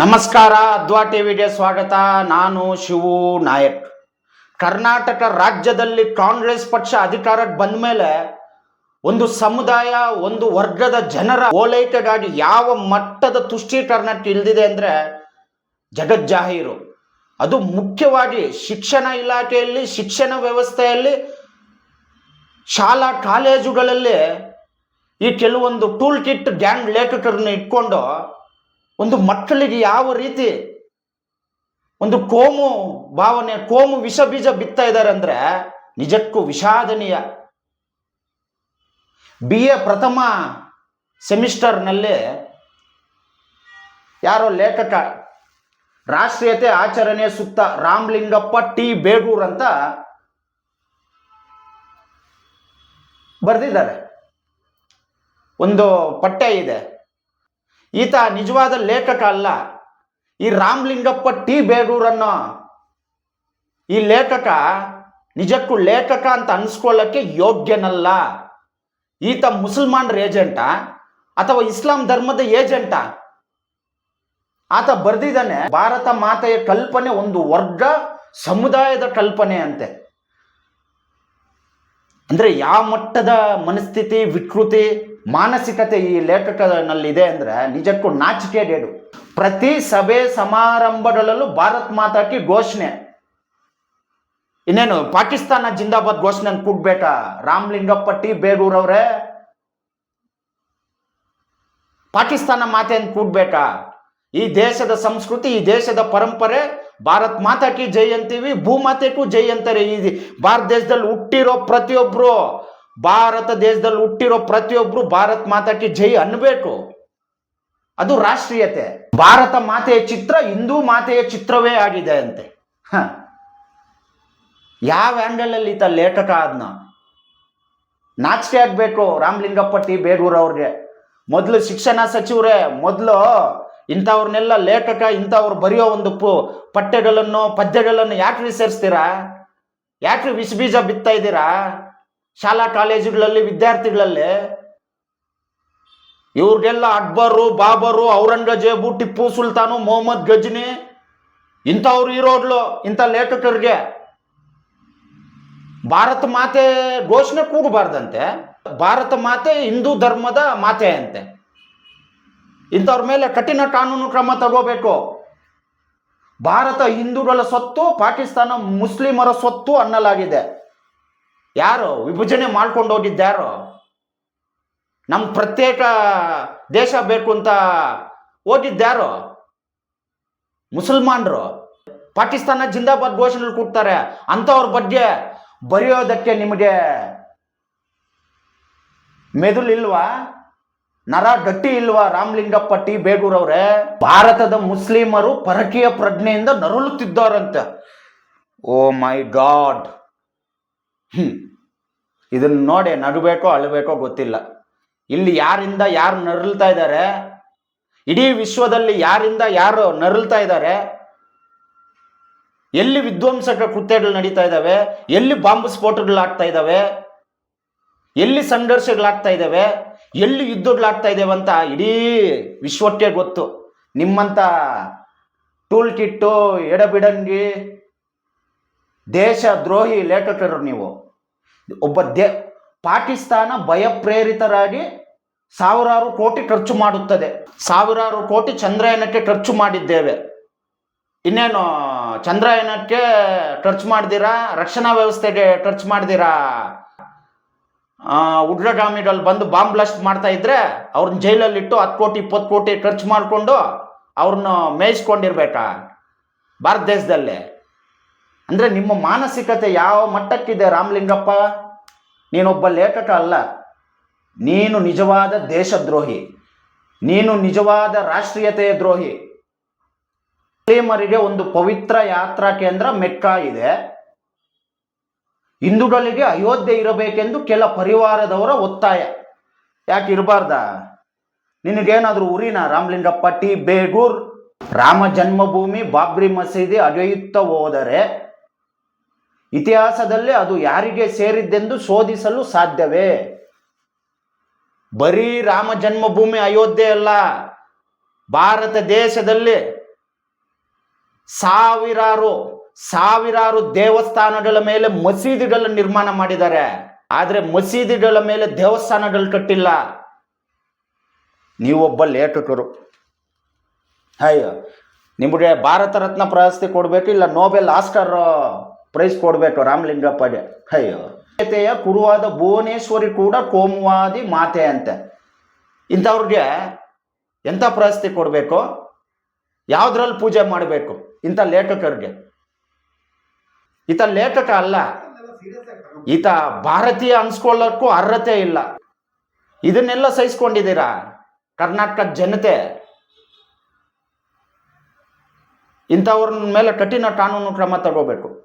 ನಮಸ್ಕಾರ, ಅದ್ವಾ ಟಿವಿಗೆ ಸ್ವಾಗತ. ನಾನು ಶಿವು ನಾಯಕ್. ಕರ್ನಾಟಕ ರಾಜ್ಯದಲ್ಲಿ ಕಾಂಗ್ರೆಸ್ ಪಕ್ಷ ಅಧಿಕಾರಕ್ಕೆ ಬಂದ ಮೇಲೆ ಒಂದು ಸಮುದಾಯ, ಒಂದು ವರ್ಗದ ಜನರ ಓಲೈಕೆಗಾಗಿ ಯಾವ ಮಟ್ಟದ ತುಷ್ಟೀಕರಣಕ್ಕೆ ಇಳಿದಿದೆ ಅಂದರೆ ಜಗಜ್ಜಾಹೀರು. ಅದು ಮುಖ್ಯವಾಗಿ ಶಿಕ್ಷಣ ಇಲಾಖೆಯಲ್ಲಿ, ಶಿಕ್ಷಣ ವ್ಯವಸ್ಥೆಯಲ್ಲಿ, ಶಾಲಾ ಕಾಲೇಜುಗಳಲ್ಲಿ ಈ ಕೆಲವೊಂದು ಟೂಲ್ ಕಿಟ್ ಗ್ಯಾಂಗ್ ಲೇಖಕರನ್ನು ಇಟ್ಕೊಂಡು ಒಂದು ಮಕ್ಕಳಿಗೆ ಯಾವ ರೀತಿ ಒಂದು ಕೋಮು ಭಾವನೆ, ಕೋಮು ವಿಷ ಬೀಜ ಬಿತ್ತಾ ಇದ್ದಾರೆ ಅಂದ್ರೆ ನಿಜಕ್ಕೂ ವಿಷಾದನೀಯ. ಬಿ ಎ ಪ್ರಥಮ ಸೆಮಿಸ್ಟರ್ನಲ್ಲಿ ಯಾರೋ ಲೇಖಕ, ರಾಷ್ಟ್ರೀಯತೆ ಆಚರಣೆ ಸುತ್ತ ರಾಮಲಿಂಗಪ್ಪ ಟಿ. ಬೇಗೂರ್ ಅಂತ ಬರೆದಿದ್ದಾರೆ. ಒಂದು ಪಠ್ಯ ಇದೆ. ಈತ ನಿಜವಾದ ಲೇಖಕ ಅಲ್ಲ. ಈ ರಾಮಲಿಂಗಪ್ಪ ಟಿ. ಬೇಗೂರನ್ನೋ ಈ ಲೇಖಕ ನಿಜಕ್ಕೂ ಲೇಖಕ ಅಂತ ಅನ್ಸ್ಕೊಳ್ಳೋಕ್ಕೆ ಯೋಗ್ಯನಲ್ಲ. ಈತ ಮುಸಲ್ಮಾನರ ಏಜೆಂಟಾ ಅಥವಾ ಇಸ್ಲಾಂ ಧರ್ಮದ ಏಜೆಂಟಾ. ಆತ ಬರೆದಿದ್ದಾನೆ ಭಾರತ ಮಾತೆಯ ಕಲ್ಪನೆ ಒಂದು ವರ್ಗ ಸಮುದಾಯದ ಕಲ್ಪನೆ ಅಂತೆ. ಅಂದ್ರೆ ಯಾವ ಮಟ್ಟದ ಮನಸ್ಥಿತಿ, ವಿಕೃತಿ ಮಾನಸಿಕತೆ ಈ ಲೇಖಕನಲ್ಲಿದೆ ಅಂದರೆ ನಿಜಕ್ಕೂ ನಾಚಿಕೆಗೇಡು ಪ್ರತಿ ಸಭೆ ಸಮಾರಂಭಗಳಲ್ಲೂ ಭಾರತ್ ಮಾತಾಕಿ ಘೋಷಣೆ. ಇನ್ನೇನು, ಪಾಕಿಸ್ತಾನ ಜಿಂದಾಬಾದ್ ಘೋಷಣೆ ಅಂತ ಕೂಗ್ಬೇಕಾ? ರಾಮಲಿಂಗಪ್ಪ ಟಿ ಬೇಗೂರವ್ರೆ ಪಾಕಿಸ್ತಾನ ಮಾತೆಯನ್ನು ಅಂತ ಕೂಗ್ಬೇಕಾ? ಈ ದೇಶದ ಸಂಸ್ಕೃತಿ, ಈ ದೇಶದ ಪರಂಪರೆ, ಭಾರತ್ ಮಾತಾಕಿ ಜೈ ಅಂತೀವಿ, ಭೂಮಾತೆಗೂ ಜೈ ಅಂತಾರೆ. ಈ ಭಾರತ ದೇಶದಲ್ಲಿ ಹುಟ್ಟಿರೋ ಪ್ರತಿಯೊಬ್ರು ಭಾರತ ದೇಶದಲ್ಲಿ ಹುಟ್ಟಿರೋ ಪ್ರತಿಯೊಬ್ಬರು ಭಾರತ್ ಮಾತಾಟಿ ಜೈ ಅನ್ಬೇಕು ಅದು ರಾಷ್ಟ್ರೀಯತೆ. ಭಾರತ ಮಾತೆಯ ಚಿತ್ರ ಹಿಂದೂ ಮಾತೆಯ ಚಿತ್ರವೇ ಆಗಿದೆ ಅಂತೆ. ಯಾವ ಆ್ಯಂಗಲಲ್ಲಿ ಈತ ಲೇಖಕ ಅದನ್ನ ನಾಚಿಕೆ ಆಗ್ಬೇಕು ರಾಮಲಿಂಗಪ್ಪ ಟಿ ಬೇಗೂರ್ ಅವ್ರಿಗೆ ಮೊದಲು ಶಿಕ್ಷಣ ಸಚಿವರೇ, ಮೊದಲು ಇಂಥವ್ರನ್ನೆಲ್ಲ ಲೇಖಕ, ಇಂಥವ್ರು ಬರೆಯೋ ಒಂದು ಪು, ಪಠ್ಯಗಳನ್ನು, ಪದ್ಯಗಳನ್ನು ಯಾಕ್ರಿ ಸೇರಿಸ್ತೀರಾ? ಯಾಕ್ರಿ ವಿಷ ಬೀಜ ಬಿತ್ತಾ ಇದ್ದೀರಾ? ಶಾಲಾ ಕಾಲೇಜುಗಳಲ್ಲಿ, ವಿದ್ಯಾರ್ಥಿಗಳಲ್ಲಿ ಇವ್ರಿಗೆಲ್ಲ ಅಕ್ಬರು, ಬಾಬರು, ಔರಂಗಜೇಬು, ಟಿಪ್ಪು ಸುಲ್ತಾನು, ಮೊಹಮ್ಮದ್ ಗಜ್ನಿ ಇಂಥವ್ರು ಇರೋಡ್ಲು ಇಂಥ ಲೇಖಕರಿಗೆ. ಭಾರತ ಮಾತೆ ಘೋಷಣೆ ಕೂಗಬಾರ್ದಂತೆ. ಭಾರತ ಮಾತೆ ಹಿಂದೂ ಧರ್ಮದ ಮಾತೆ ಅಂತೆ. ಇಂಥವ್ರ ಮೇಲೆ ಕಠಿಣ ಕಾನೂನು ಕ್ರಮ ತಗೋಬೇಕು. ಭಾರತ ಹಿಂದೂಗಳ ಸ್ವತ್ತು ಪಾಕಿಸ್ತಾನ ಮುಸ್ಲಿಮರ ಸ್ವತ್ತು ಅನ್ನಲಾಗಿದೆ. ಯಾರು? ವಿಭಜನೆ ಮಾಡ್ಕೊಂಡು ಹೋಗಿದ್ದಾರೋ ನಮ್ಮ ಪ್ರತ್ಯೇಕ ದೇಶ ಬೇಕು ಅಂತ ಹೋಗಿದ್ದಾರೋ ಮುಸಲ್ಮಾನರು. ಪಾಕಿಸ್ತಾನ ಜಿಂದಾಬಾದ್ ಘೋಷಣೆಗಳು ಕೂಗ್ತಾರೆ. ಅಂಥವ್ರ ಬಗ್ಗೆ ಬರೆಯೋದಕ್ಕೆ ನಿಮಗೆ ಮೆದುಳಿಲ್ವಾ ನರ ಗಟ್ಟಿ ಇಲ್ವಾ ರಾಮಲಿಂಗಪ್ಪ ಟಿ ಬೇಗೂರವ್ರೆ ಭಾರತದ ಮುಸ್ಲಿಮರು ಪರಕೀಯ ಪ್ರಜ್ಞೆಯಿಂದ ನರಳುತ್ತಿದ್ದಾರಂತೆ. ಓ ಮೈ ಗಾಡ್. ಹ್ಮ್. ಇದನ್ನ ನೋಡಿ ನಡಬೇಕೋ ಅಳಬೇಕೋ ಗೊತ್ತಿಲ್ಲ. ಇಲ್ಲಿ ಯಾರಿಂದ ಯಾರು ನರಳ್ತಾ ಇದ್ದಾರೆ, ಇಡೀ ವಿಶ್ವದಲ್ಲಿ ಯಾರಿಂದ ಯಾರು ನರಳ್ತಾ ಇದ್ದಾರೆ, ಎಲ್ಲಿ ವಿಧ್ವಂಸಕ ಕೃತ್ಯಗಳು ನಡೀತಾ ಇದ್ದಾವೆ, ಎಲ್ಲಿ ಬಾಂಬ್ ಸ್ಫೋಟಗಳಾಗ್ತಾ ಇದ್ದಾವೆ, ಎಲ್ಲಿ ಸಂಘರ್ಷಗಳಾಗ್ತಾ ಇದ್ದಾವೆ, ಎಲ್ಲಿ ಯುದ್ಧಗಳಾಗ್ತಾ ಇದ್ದಾವೆ ಅಂತ ಇಡೀ ವಿಶ್ವಕ್ಕೆ ಗೊತ್ತು. ನಿಮ್ಮಂಥ ಟೂಲ್ ಕಿಟ್ಟು ಎಡಬಿಡಂಗಿ ದೇಶ ದ್ರೋಹಿ ಲೇಖಕರು ನೀವು. ಒಬ್ಬ ದೇ, ಪಾಕಿಸ್ತಾನ ಭಯಪ್ರೇರಿತರಾಗಿ ಸಾವಿರಾರು ಕೋಟಿ ಖರ್ಚು ಮಾಡುತ್ತದೆ. ಸಾವಿರಾರು ಕೋಟಿ ಚಂದ್ರಯಾನಕ್ಕೆ ಖರ್ಚು ಮಾಡಿದ್ದೇವೆ. ಇನ್ನೇನು, ಚಂದ್ರಯಾನಕ್ಕೆ ಖರ್ಚು ಮಾಡಿದಿರಾ? ರಕ್ಷಣಾ ವ್ಯವಸ್ಥೆಗೆ ಖರ್ಚು ಮಾಡಿದಿರಾ? ಉಗ್ರಗಾಮಿಗಳು ಬಂದು ಬಾಂಬ್ ಬ್ಲಾಸ್ಟ್ ಮಾಡ್ತಾ ಇದ್ರೆ ಅವ್ರನ್ನ ಜೈಲಲ್ಲಿಟ್ಟು ಹತ್ತು ಕೋಟಿ, ಇಪ್ಪತ್ತು ಕೋಟಿ ಖರ್ಚು ಮಾಡಿಕೊಂಡು ಅವ್ರನ್ನ ಮೇಯಿಸ್ಕೊಂಡಿರ್ಬೇಕಾ? ಭಾರತ ದೇಶದಲ್ಲಿ. ಅಂದರೆ ನಿಮ್ಮ ಮಾನಸಿಕತೆ ಯಾವ ಮಟ್ಟಕ್ಕಿದೆ ರಾಮಲಿಂಗಪ್ಪ? ನೀನೊಬ್ಬ ಲೇಖಕ ಅಲ್ಲ. ನೀನು ನಿಜವಾದ ದೇಶದ್ರೋಹಿ. ನೀನು ನಿಜವಾದ ರಾಷ್ಟ್ರೀಯತೆಯ ದ್ರೋಹಿ. ಮುಸ್ಲಿಮರಿಗೆ ಒಂದು ಪವಿತ್ರ ಯಾತ್ರಾ ಕೇಂದ್ರ ಮೆಕ್ಕಾ ಇದೆ. ಹಿಂದೂಗಳಿಗೆ ಅಯೋಧ್ಯೆ ಇರಬೇಕೆಂದು ಕೆಲ ಪರಿವಾರದವರ ಒತ್ತಾಯ. ಯಾಕೆ ಇರಬಾರ್ದ? ನಿನಗೇನಾದರೂ ಊರಿನ ರಾಮಲಿಂಗಪ್ಪ? ಟಿ. ಬೇಗೂರ್ ರಾಮ ಜನ್ಮಭೂಮಿ ಬಾಬ್ರಿ ಮಸೀದಿ ಅಗೆಯುತ್ತ ಹೋದರೆ ಇತಿಹಾಸದಲ್ಲಿ ಅದು ಯಾರಿಗೆ ಸೇರಿದ್ದೆಂದು ಶೋಧಿಸಲು ಸಾಧ್ಯವೇ? ಬರೀ ರಾಮ ಜನ್ಮಭೂಮಿ ಅಯೋಧ್ಯೆ ಅಲ್ಲ, ಭಾರತ ದೇಶದಲ್ಲಿ ಸಾವಿರಾರು ಸಾವಿರಾರು ದೇವಸ್ಥಾನಗಳ ಮೇಲೆ ಮಸೀದಿಗಳ ನಿರ್ಮಾಣ ಮಾಡಿದ್ದಾರೆ. ಆದರೆ ಮಸೀದಿಗಳ ಮೇಲೆ ದೇವಸ್ಥಾನಗಳು ಕಟ್ಟಿಲ್ಲ. ನೀವೊಬ್ಬ ಲೇಖಕರು. ಅಯ್ಯೋ, ನಿಮಗೆ ಭಾರತ ರತ್ನ ಪ್ರಶಸ್ತಿ ಕೊಡಬೇಕು ಇಲ್ಲ, ನೋಬೆಲ್ ಆಸ್ಕರ್? ಪ್ರೈಸ್ ಕೊಡಬೇಕು ರಾಮಲಿಂಗಪ್ಪಗೆ. ಅಯ್ಯೋ. ಜತೆಯ ಕುರುವಾದ ಭುವನೇಶ್ವರಿ ಕೂಡ ಕೋಮುವಾದಿ ಮಾತೆ ಅಂತೆ. ಇಂಥವ್ರಿಗೆ ಎಂಥ ಪ್ರಶಸ್ತಿ ಕೊಡಬೇಕು? ಯಾವುದ್ರಲ್ಲಿ ಪೂಜೆ ಮಾಡಬೇಕು ಇಂಥ ಲೇಖಕರಿಗೆ? ಈತ ಲೇಖಕ ಅಲ್ಲ. ಈತ ಭಾರತೀಯ ಅನ್ಸ್ಕೊಳ್ಳೋಕ್ಕೂ ಅರ್ಹತೆ ಇಲ್ಲ. ಇದನ್ನೆಲ್ಲ ಸಹಿಸ್ಕೊಂಡಿದ್ದೀರಾ? ಕರ್ನಾಟಕ ಜನತೆ? ಇಂಥವ್ರ ಮೇಲೆ ಕಠಿಣ ಕಾನೂನು ಕ್ರಮ ತಗೋಬೇಕು.